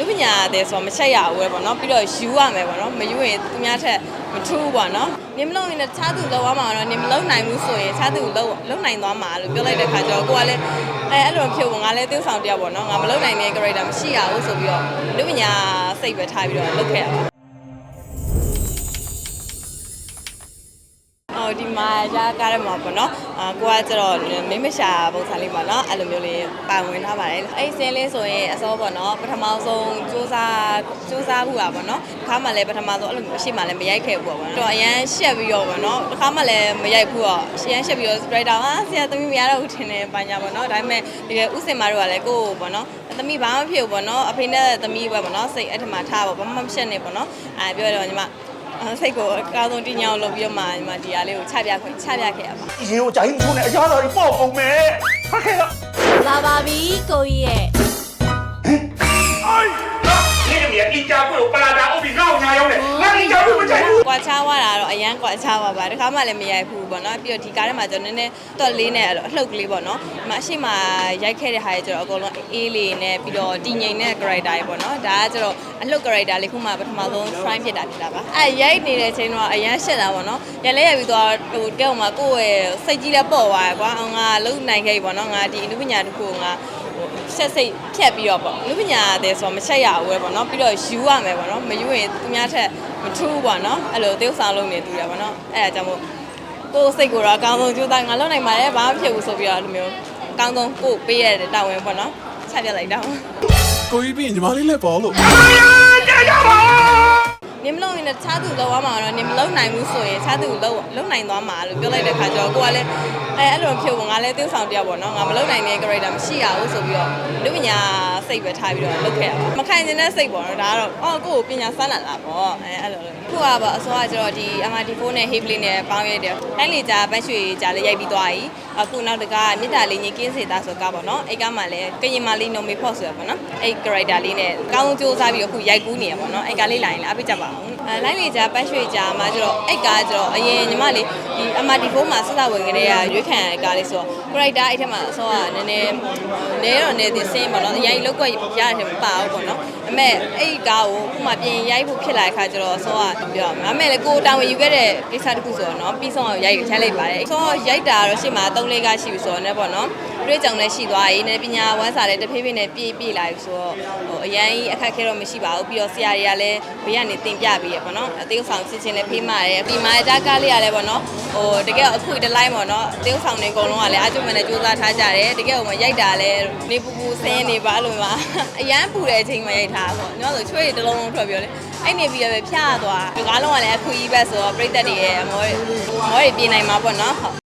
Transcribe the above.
လူပညာတဲ့ဆိုတော့မချက်ရဘူးပဲပေါ့နော်ပြီးတော့ယူရမယ်ပေါ့နော်မယူရင်သူများထက်မထူးဘူးပေါ့နော်နင်မလုံးရင်လည်းခြားသူလောက်သွားမှာတော့နင်မလုံးနိုင်ဘူးဆိုရင်ခြားသူလောက်လုံးနိုင်သွားမှာလို့ပြောလိုက်တဲ့ခါကျတော့ကိုကလည်းအဲအဲ့လိုဖြစ်ဖို့ငါလည်းသင်းဆောင်တယောက်ပေါ့နော်ငါမလုံးနိုင်တဲ့ character မရှိရဘူးဆိုပြီးတော့လူပညာစိတ်ပဲထားပြီးတော့လုပ်ခဲ့ရပါ အော်ဒီမှာရကားရမှာပေါ့နော်အာကိုကကျတော့မင်းမရှာပုံစံလေးပေါ့နော်အဲ့လိုမျိုးလေးပါဝင်ထားပါတယ်အဲ့စင်းလေးဆိုရင်အစောပေါ့နော်ပထမဆုံးစူးစမ်းစူးစမ်းမှုပါပေါ့နော်ခါမှလည်းပထမဆုံးအဲ့လိုမျိုးအရှိမှလည်းမရိုက်ခဲ့ဘူးပေါ့နော်တော့အရန်ရှက်ပြီးတော့ပေါ့နော်ခါမှလည်းမရိုက်ဘူးတော့ရှက်ရှက်ပြီးတော့ spreader ဟာဆရာသမီးမရတော့ဘူးထင်တယ်ပါညာပေါ့နော်ဒါပေမဲ့တကယ်ဥစင်မာတို့ကလည်းကိုယ့်ကိုပေါ့နော်သမီးဘာမှမဖြစ်ဘူးပေါ့နော်အဖေနဲ့သမီးပဲပေါ့နော်စိတ်အဲ့ထမှာထားပါဘာမှမဖြစ်နေပေါ့နော်အဲပြောရတော့ညီမအဲ့ စိတ်ကိုအကောင်းဆုံးတည်ငြိမ်အောင်လုပ်ပြီးတော့မှဒီမှာဒီဟာလေးကိုချပြခွင့်ချပြခဲ့ရပါဒီရင်ကိုဂျိုင်းထုံးနဲ့အရာတော်ကြီးပေါက်အောင်မယ်ဖတ်ခဲ့တာလာပါပြီကိုကြီးရဲ့ ချားသွားတာတော့အရန်ကွာချားပါပါတခါမှလည်းမရိုက်ဘူးပေါ့နော်ပြီးတော့ဒီကားထဲမှာကျွန်တော်နည်းနည်းတော့လေးနဲ့အဲ့လိုအလှုပ်ကလေးပေါ့နော်ဒီမှာအရှိမရိုက်ခဲ့တဲ့ဟာတွေကျတော့အကုန်လုံးအေးလေးနဲ့ပြီးတော့တည်ငြိမ်တဲ့ character တွေပေါ့နော်ဒါကကျတော့အလှုပ် character လေးခုမှပထမဆုံး try ဖြစ်တာဖြစ်တာပါအဲရိုက်နေတဲ့အချိန်တော့အရန်ရှက်တာပေါ့နော်ရလဲရပြီးတော့ဟိုတဲအောင်မှာကိုယ့်ရဲ့စိတ်ကြီးလည်းပေါ့သွားရကွာငါလုံနိုင်ခဲ့ပြီပေါ့နော်ငါဒီအနုပညာတစ်ခုကိုငါ ဆက်စိတ်ဖြတ်ပြီးတော့ပေါ့လူပညာတဲ့ဆိုတော့မချက်ရဘူးပဲပေါ့နော်ပြီးတော့ယူရမယ်ပေါ့နော်မယူရင်သူများထက်မထူးဘူးပေါ့နော်အဲ့လိုသေုပ်ဆောင်လုပ်နေသူရပေါ့နော်အဲ့ဒါကြောင့်မို့ကိုယ်စိတ်ကိုတော့အကောင်းဆုံးကြိုးစားငါလုပ်နိုင်ပါတယ်ဘာမှဖြစ်ဘူးဆိုပြီးတော့အဲ့လိုမျိုးအကောင်းဆုံးကိုယ်ပေးရတဲ့တာဝန်ပေါ့နော်ချက်ပြလိုက်တော့ကိုကြီးပြီးရင်ညီမလေးလည်းပေါ်လို့နင်မလုံးရင်လည်းခြားသူလောက်သွားမှာတော့နင်မလုံးနိုင်ဘူးဆိုရင်ခြားသူလောက်လုံးနိုင်သွားမှာလို့ပြောလိုက်တဲ့ခါကျတော့ကိုကလည်းအဲအဲ့လိုဖြစ်ဖို့ငါလည်းသင်းဆောင်တယောက်ပေါ့နော်ငါမလုံးနိုင်တဲ့ character မရှိရဘူးဆိုပြီးတော့လူပညာစိတ်ပဲထားပြီးတော့လုပ်ခဲ့ရပါမခိုင်ကျင်တဲ့စိတ်ပေါ့နော်ဒါကတော့အော်ကိုကိုပညာစမ်းလာတာပေါ့အဲအဲ့လိုခုကပေါ့အစောကကျတော့ဒီ MRT4 နဲ့ Heavy နဲ့ပေါင်းရတဲ့တိုင်းလေကြာဘတ်ရွှေကြာလေးရိုက်ပြီးသွားပြီအခုနောက်တကမြစ်တာလေးညင်ကင်းစေတာဆိုကားပေါ့နော်အဲ့ကားမှလည်းကရင်မလေးနိုမေဖို့ဆိုရပေါ့နော်အဲ့ character လေးနဲ့ကောင်းစူးစမ်းပြီးတော့ခုရိုက်ကူးနေရပေါ့နော်အဲ့ကားလေးလာရင်လည်းအပိကြပါအောင်အဲ လိုင်းလေကြာဘတ်ရွှေကြာမှာကျတော့အဲ့ကားကျတော့အရင်ညီမလေးဒီ MRT4 မှာစစဝင်ကလေးကရွေးခံရတဲ့ကားလေးဆိုတော့ character အဲ့ထက်မှာအစောကနည်းနည်းနဲတော့နေသည်စင်းပေါ့နော်အရင်လောက်ကွက်ရတဲ့မပါဘူးပေါ့နော်အမေအဲ့ကားကိုခုမှပြင်ရိုက်ဖို့ဖြစ်လာတဲ့ခါကျတော့အစောကပြောရမယ်အမေလည်းကိုတောင်ဝင်ယူခဲ့တဲ့ကိစ္စတစ်ခုဆိုတော့နော်ပြီးဆုံးအောင်ရိုက်ရိုက်လိုက်ပါတယ်အစောရိုက်တာတော့ရှေ့မှာ3လေးကရှိပြီဆိုတော့ねပေါ့နော် တွေ့ကြုံလည်းရှိသွားပြီနဲ့ပညာဝမ်းစာလည်းတဖြည်းဖြည်းနဲ့ပြည့်ပြည့်လာပြီဆိုတော့ဟိုအရင်အခက်ခဲတော့မရှိပါဘူးပြီးတော့ဆရာတွေကလည်းဘေးကနေတင်ပြပြီးရပေါ့နော်အသေးဆောင်စစ်ချင်းလည်းဖေးမှရတယ်ပြီးမှအကြကားလေးရလည်းပေါ့နော်ဟိုတကယ်အခုတလိုက်ပေါ့နော်အသေးဆောင်တွေအကုန်လုံးကလည်းအကျုံးမနဲ့စူးစမ်းထားကြတယ်တကယ်ဟိုမှာရိုက်တာလည်းနေပူပူဆင်းနေပါလို့မှာအရန်ပူတဲ့အချိန်မှာရိုက်ထားပေါ့နော်ဆိုချွေးတွေတစ်လုံးလုံးထွက်ပြောလေအဲ့နေပြီးတော့ပဲဖျားသွားဒီကားလုံးကလည်းအခုကြီးပဲဆိုတော့ပြိသက်တွေရဲ့အမောတွေမောတွေပြေးနိုင်မှာပေါ့နော်ဟုတ်